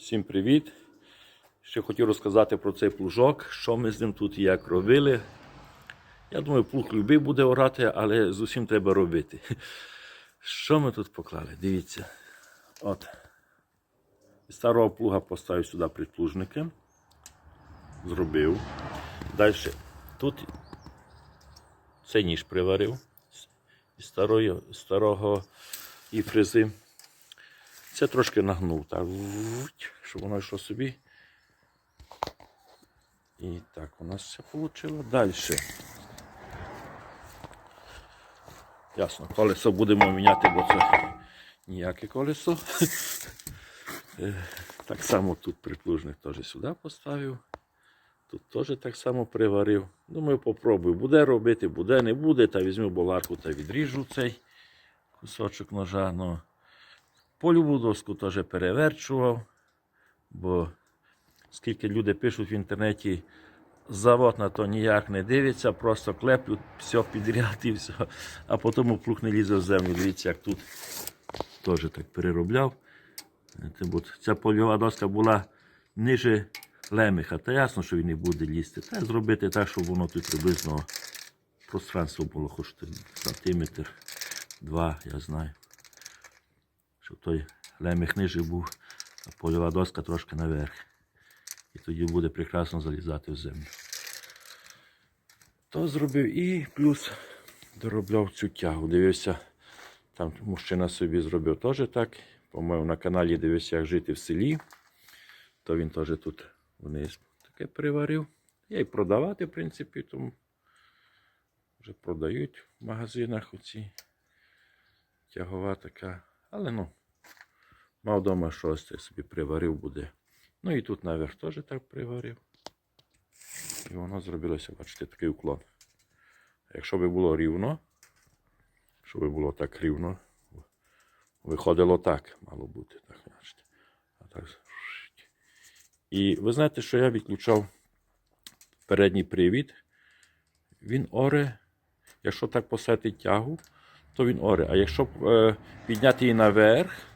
Всім привіт! Ще хотів розказати про цей плужок, що ми з ним тут і як робили. Я думаю, плуг любий буде орати, але з усім треба робити. Що ми тут поклали? Дивіться. От. Із старого плуга поставив сюди підплужники. Зробив. Далі. Тут цей ніж приварив із старої, старого і фрези. Це трошки нагнув, так, щоб воно йшло собі. І так у нас все вийшло. Далі. Ясно, колесо будемо міняти, бо це ніяке колесо. Е, Так само тут приплужник теж сюди поставив. Тут теж так само приварив. Думаю, попробую. Буде робити, буде, не буде. Та візьму боларку та відріжу цей кусочок ножа. Ну, Польову доску теж переверчував, бо скільки люди пишуть в інтернеті, завод на то ніяк не дивиться, просто клеплють все підряд і все, а потім плуг не лізе в землю. Дивіться, як тут теж так переробляв. Ця польова доска була ниже лемеха, та ясно, що він не буде лізти. Треба зробити так, щоб воно тут приблизно пространство було хоч сантиметр, два, я знаю щоб той леміх ниже був, а польова доска трошки наверх. І тоді буде прекрасно залізати в землю. То зробив і плюс доробляв цю тягу. Дивився, там мужчина собі зробив теж так. По-моєму, на каналі дивився, як жити в селі. То він теж тут вниз таке приварив. Я і продавати, в принципі, тому вже продають в магазинах оці тягова така. Але ну, мав вдома щось собі приварив буде. Ну і тут наверх теж так приварив. І воно зробилося, бачите, такий уклон. Якщо би було рівно, щоб було так рівно, виходило так, мало бути. Так, бачите. А так. І ви знаєте, що я відключав передній привід. Він оре, якщо так посадити тягу, то він оре. А якщо е, підняти її наверх,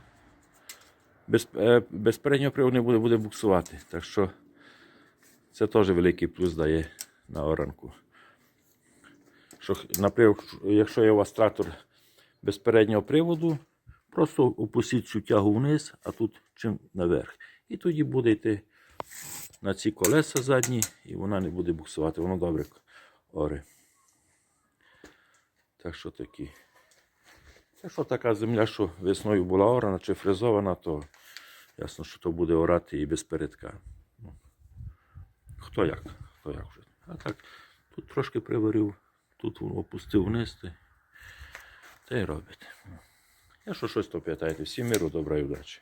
без, е, без переднього приводу не буде, буде буксувати. Так що це теж великий плюс дає на оранку. Що, наприклад, якщо є у вас трактор без переднього приводу, просто опустіть цю тягу вниз, а тут чим наверх. І тоді буде йти на ці колеса задні, і вона не буде буксувати. Воно добре оре. Так що такі. Якщо така земля, що весною була орана чи фрезована, то ясно, що то буде орати і без передка. Ну, хто як, хто як вже. А так, тут трошки приварив, тут опустив вниз, та й- робить. Якщо щось, то питайте. Всім миру, добра і удачі.